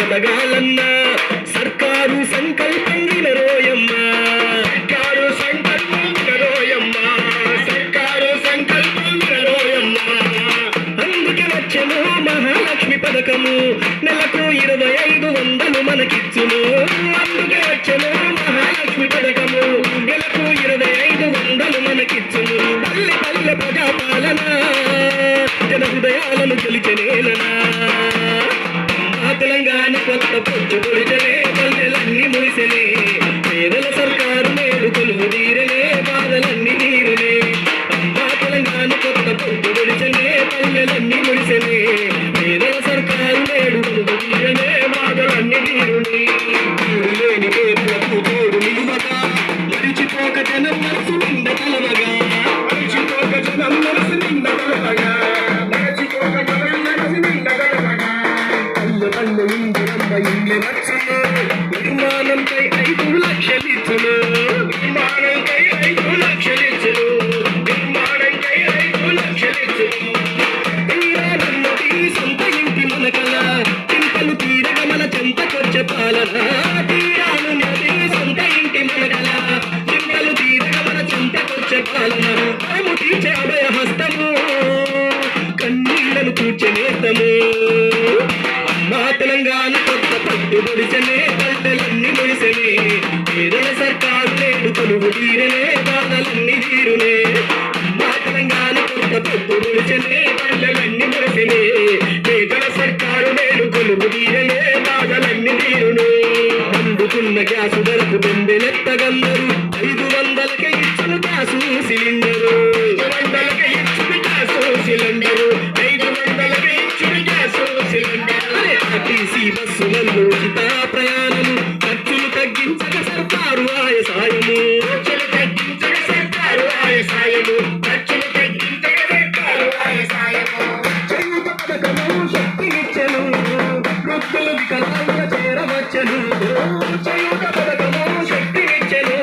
ఎదగాలన్నా సర్కారు సంకల్పం వినరోయమ్మా సర్కారు సంకల్పం వినరోయమ్మా సర్కారు సంకల్పం వినరోయమ్మా అందుకే వచ్చెను మహాలక్ష్మి పథకము. నెలకు ఇరవై ఐదు వందలు మనకిచ్చును మనకిచ్చును పల్లె పల్లె ప్రజాపాలన జన హృదయాలను గెలిచనేలనా మా తెలంగాణ కొత్త పొచ్చు పొడిచలే పల్లెలన్నీ మురిసెలే. పేదల సర్కారు మేలు కొలువు తీరలే బాధలన్నీ తీరులే. అమ్మా తెలంగాణ కొత్త పొచ్చు పొడిచలే పల్లెలన్నీ మురిసెలే. నిర్మాణంపై ఐదు మనము అభయ హస్తము కన్నీళ్ళను కూర్చే నేతము అమ్మా తెలంగాణ కొత్త పట్టు పొడిచనే కట్టెలన్నీ ముడిసెనే కేరళ సర్కారు నేడు కొలువు తీరనే బాధలన్నీ తీరునే. అమ్మా తెలంగాణ కొత్త పట్టు పొడిచనే కట్టెలన్నీ ముడిసెనే కేరళ సర్కారు నేడు కొలువు తీరనే బాధలన్నీ తీరునే. అందుకున్న గ్యాసు ధరకు బొంబెలెత్తగందరు ఐదు వందలకే ఇచ్చిన గ్యాసు సిలిండరు. సర్కారు ఆయ సాయము. ఖర్చులు తగ్గించడ సర్కారు ఆయ సాయము. ఖర్చులు తగ్గించక సర్కారు ఆయ చేయుత పథకము శక్తినిచ్చెను. వృద్ధులు వికలాంగ చేరవచ్చెను. చేయుత పథకము శక్తినిచ్చెను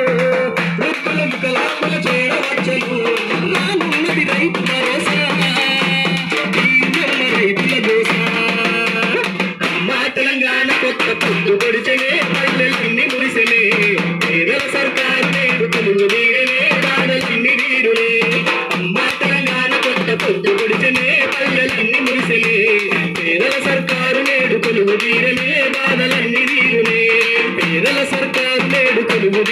వృద్ధులు చేరవచ్చెను. రైతు భరోసా. ఈ రైతుల అమ్మా తెలంగాణ కొత్త నేడు తెలుగు తీరనే బాధలన్నీ తీరునే. అమ్మా తెలంగాణ కొత్త పొద్దు పొడిచనే పల్లెలన్నీ మురిసెనే పేదల సర్కారు నేడు కొలువు తీరలే బాధలన్నీ తీరునే పేదల సర్కారు నేడు కొలువు